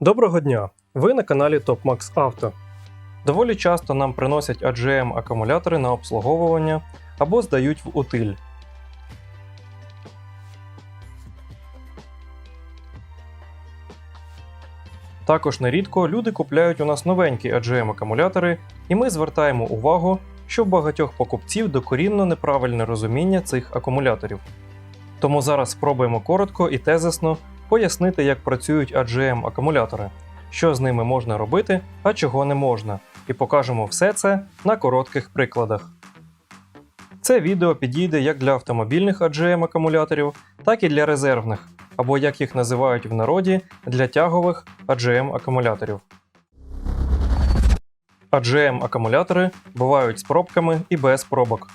Доброго дня! Ви на каналі TopMax Auto. Доволі часто нам приносять AGM акумулятори на обслуговування або здають в утиль. Також нерідко люди купляють у нас новенькі AGM акумулятори, і ми звертаємо увагу, що в багатьох покупців докорінно неправильне розуміння цих акумуляторів. Тому зараз спробуємо коротко і тезисно пояснити, як працюють AGM акумулятори, що з ними можна робити, а чого не можна, і покажемо все це на коротких прикладах. Це відео підійде як для автомобільних AGM акумуляторів, так і для резервних, або як їх називають в народі, для тягових AGM акумуляторів. AGM акумулятори бувають з пробками і без пробок.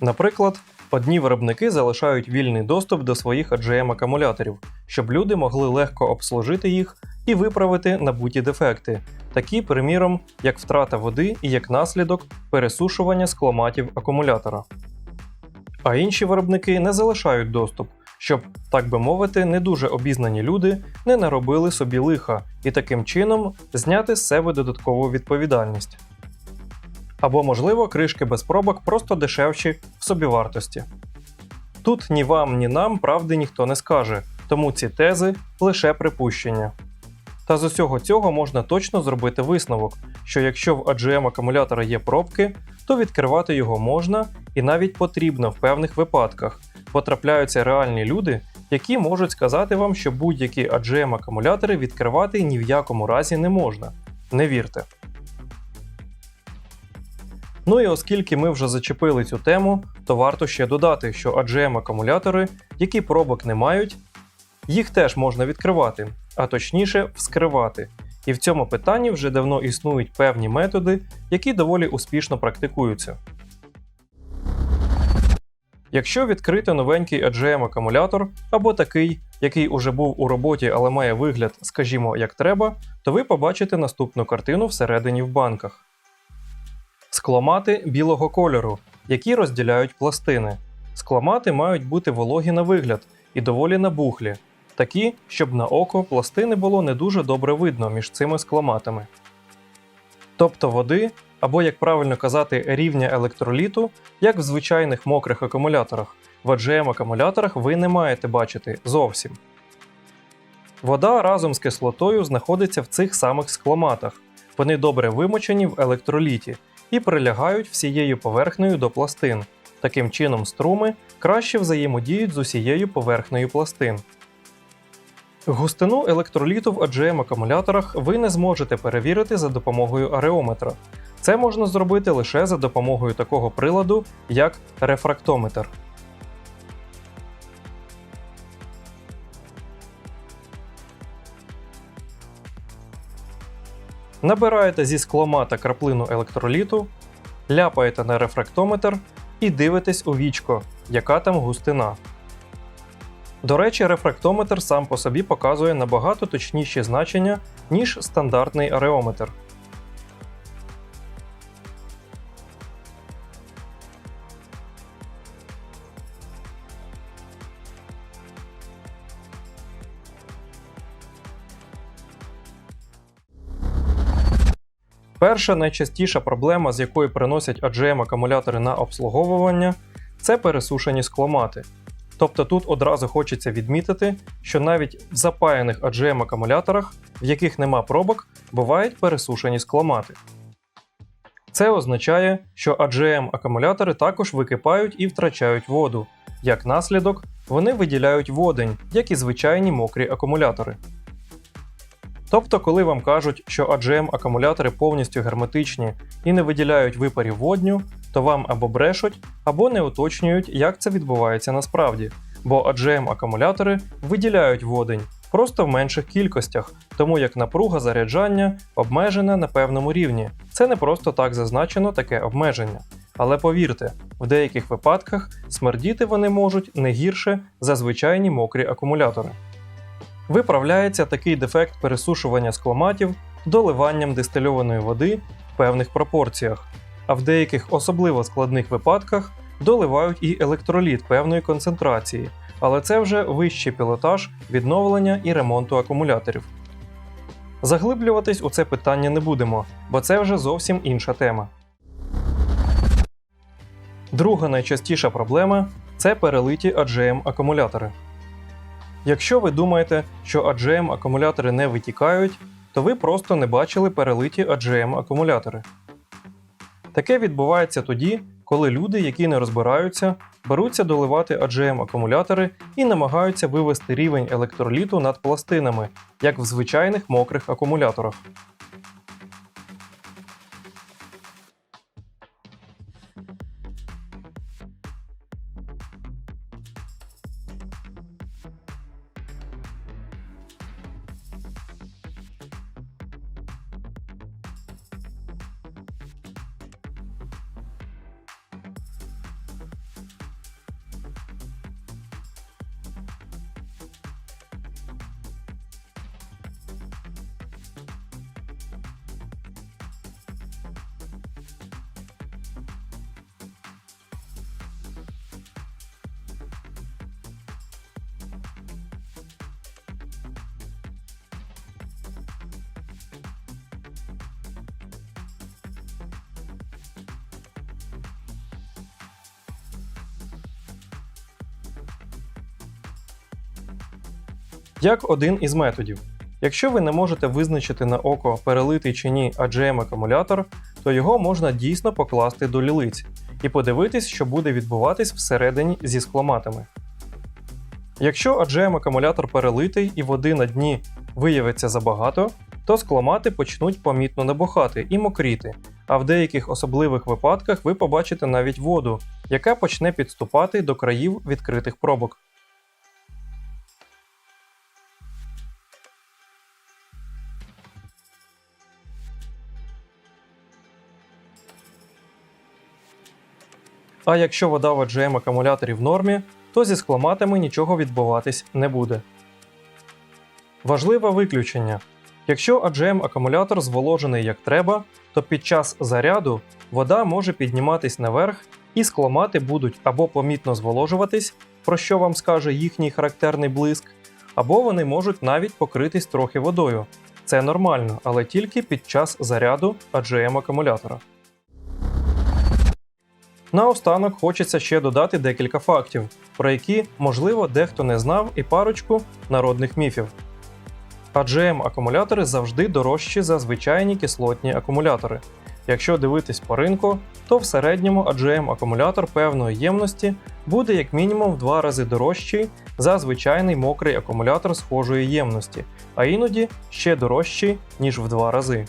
Наприклад, одні виробники залишають вільний доступ до своїх AGM акумуляторів, щоб люди могли легко обслужити їх і виправити набуті дефекти, такі, приміром, як втрата води і як наслідок пересушування скломатів акумулятора. А інші виробники не залишають доступ, щоб, так би мовити, не дуже обізнані люди не наробили собі лиха і таким чином зняти з себе додаткову відповідальність. Або, можливо, кришки без пробок просто дешевші в собівартості. Тут ні вам, ні нам правди ніхто не скаже, тому ці тези лише припущення. Та з усього цього можна точно зробити висновок, що якщо в AGM акумулятора є пробки, то відкривати його можна і навіть потрібно в певних випадках. Потрапляються реальні люди, які можуть сказати вам, що будь-які AGM акумулятори відкривати ні в якому разі не можна. Не вірте. Ну і оскільки ми вже зачепили цю тему, то варто ще додати, що AGM акумулятори, які пробок не мають, їх теж можна відкривати, а точніше вскривати. І в цьому питанні вже давно існують певні методи, які доволі успішно практикуються. Якщо відкрити новенький AGM акумулятор або такий, який уже був у роботі, але має вигляд, скажімо, як треба, то ви побачите наступну картину всередині в банках. Скломати білого кольору, які розділяють пластини. Скломати мають бути вологі на вигляд і доволі набухлі, такі, щоб на око пластини було не дуже добре видно між цими скломатами. Тобто води, або, як правильно казати, рівня електроліту, як в звичайних мокрих акумуляторах, в AGM акумуляторах ви не маєте бачити зовсім. Вода разом з кислотою знаходиться в цих самих скломатах. Вони добре вимочені в електроліті і прилягають всією поверхнею до пластин. Таким чином, струми краще взаємодіють з усією поверхнею пластин. Густину електроліту в AGM акумуляторах ви не зможете перевірити за допомогою ареометра. Це можна зробити лише за допомогою такого приладу, як рефрактометр. Набираєте зі скломата краплину електроліту, ляпаєте на рефрактометр і дивитесь у вічко, яка там густина. До речі, рефрактометр сам по собі показує набагато точніші значення, ніж стандартний ареометр. Перша найчастіша проблема, з якою приносять AGM акумулятори на обслуговування, це пересушені скломати. Тобто тут одразу хочеться відмітити, що навіть в запаяних AGM акумуляторах, в яких нема пробок, бувають пересушені скломати. Це означає, що AGM акумулятори також википають і втрачають воду. Як наслідок, вони виділяють водень, як і звичайні мокрі акумулятори. Тобто, коли вам кажуть, що AGM акумулятори повністю герметичні і не виділяють випарів водню, то вам або брешуть, або не уточнюють, як це відбувається насправді. Бо AGM акумулятори виділяють водень просто в менших кількостях, тому як напруга заряджання обмежена на певному рівні. Це не просто так зазначено таке обмеження. Але повірте, в деяких випадках смердіти вони можуть не гірше за звичайні мокрі акумулятори. Виправляється такий дефект пересушування скломатів доливанням дистильованої води в певних пропорціях, а в деяких особливо складних випадках доливають і електроліт певної концентрації, але це вже вищий пілотаж відновлення і ремонту акумуляторів. Заглиблюватись у це питання не будемо, бо це вже зовсім інша тема. Друга найчастіша проблема це перелиті AGM акумулятори. Якщо ви думаєте, що AGM акумулятори не витікають, то ви просто не бачили перелиті AGM акумулятори. Таке відбувається тоді, коли люди, які не розбираються, беруться доливати AGM акумулятори і намагаються вивести рівень електроліту над пластинами, як в звичайних мокрих акумуляторах. Як один із методів. Якщо ви не можете визначити на око перелитий чи ні AGM акумулятор, то його можна дійсно покласти до лілиць і подивитись, що буде відбуватись всередині зі скломатами. Якщо AGM акумулятор перелитий і води на дні виявиться забагато, то скломати почнуть помітно набухати і мокріти, а в деяких особливих випадках ви побачите навіть воду, яка почне підступати до країв відкритих пробок. А якщо вода в AGM акумуляторі в нормі, то зі скломатами нічого відбуватись не буде. Важливе виключення. Якщо AGM акумулятор зволожений як треба, то під час заряду вода може підніматись наверх і скломати будуть або помітно зволожуватись, про що вам скаже їхній характерний блиск, або вони можуть навіть покритись трохи водою. Це нормально, але тільки під час заряду AGM акумулятора. Наостанок хочеться ще додати декілька фактів, про які, можливо, дехто не знав і парочку народних міфів. AGM акумулятори завжди дорожчі за звичайні кислотні акумулятори. Якщо дивитись по ринку, то в середньому AGM акумулятор певної ємності буде як мінімум в два рази дорожчий за звичайний мокрий акумулятор схожої ємності, а іноді ще дорожчий, ніж в два рази.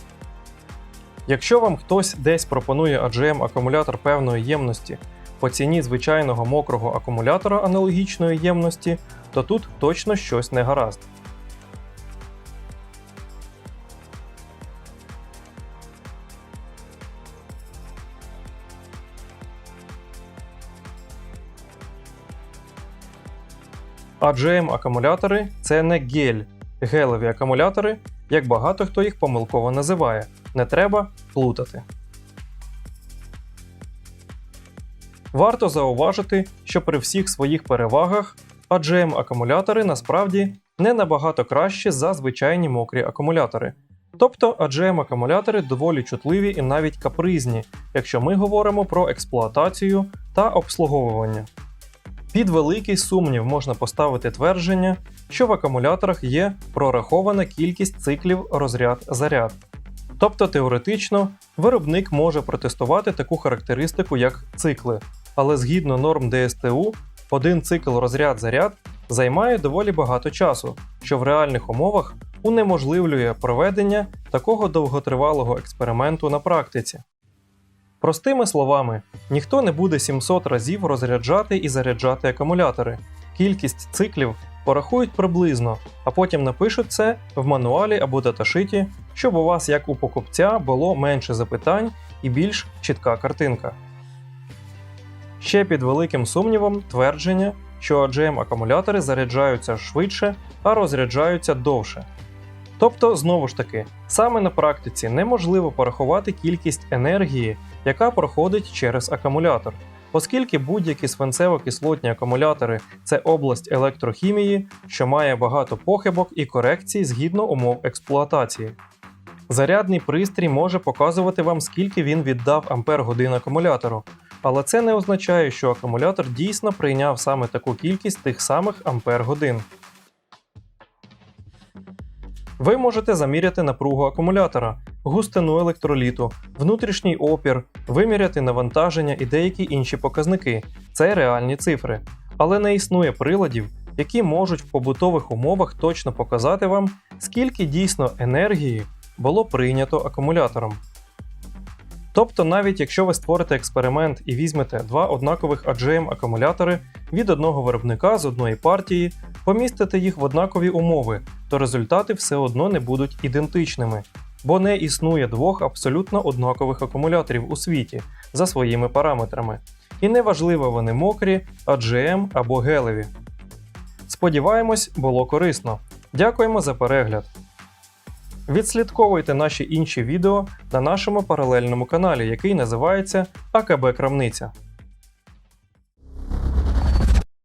Якщо вам хтось десь пропонує AGM акумулятор певної ємності по ціні звичайного мокрого акумулятора аналогічної ємності, то тут точно щось не гаразд. AGM акумулятори це не гель, гелеві акумулятори, як багато хто їх помилково називає. Не треба плутати. Варто зауважити, що при всіх своїх перевагах AGM акумулятори насправді не набагато кращі за звичайні мокрі акумулятори. Тобто AGM акумулятори доволі чутливі і навіть капризні, якщо ми говоримо про експлуатацію та обслуговування. Під великий сумнів можна поставити твердження, що в акумуляторах є прорахована кількість циклів розряд-заряд. Тобто теоретично виробник може протестувати таку характеристику, як цикли, але згідно норм ДСТУ, один цикл розряд-заряд займає доволі багато часу, що в реальних умовах унеможливлює проведення такого довготривалого експерименту на практиці. Простими словами, ніхто не буде 700 разів розряджати і заряджати акумулятори. Кількість циклів порахують приблизно, а потім напишуть це в мануалі або даташиті, щоб у вас, як у покупця, було менше запитань і більш чітка картинка. Ще під великим сумнівом твердження, що AGM акумулятори заряджаються швидше, а розряджаються довше. Тобто, знову ж таки, саме на практиці неможливо порахувати кількість енергії, яка проходить через акумулятор. Оскільки будь-які свинцево-кислотні акумулятори це область електрохімії, що має багато похибок і корекцій згідно умов експлуатації. Зарядний пристрій може показувати вам, скільки він віддав ампер-годин акумулятору, але це не означає, що акумулятор дійсно прийняв саме таку кількість тих самих ампер-годин. Ви можете заміряти напругу акумулятора, густину електроліту, внутрішній опір, виміряти навантаження і деякі інші показники. Це реальні цифри. Але не існує приладів, які можуть в побутових умовах точно показати вам, скільки дійсно енергії було прийнято акумулятором. Тобто, навіть якщо ви створите експеримент і візьмете два однакових AGM акумулятори від одного виробника з одної партії, помістите їх в однакові умови, то результати все одно не будуть ідентичними, бо не існує двох абсолютно однакових акумуляторів у світі за своїми параметрами. І неважливо вони мокрі, AGM або гелеві. Сподіваємось, було корисно. Дякуємо за перегляд. Відслідковуйте наші інші відео на нашому паралельному каналі, який називається АКБ Крамниця.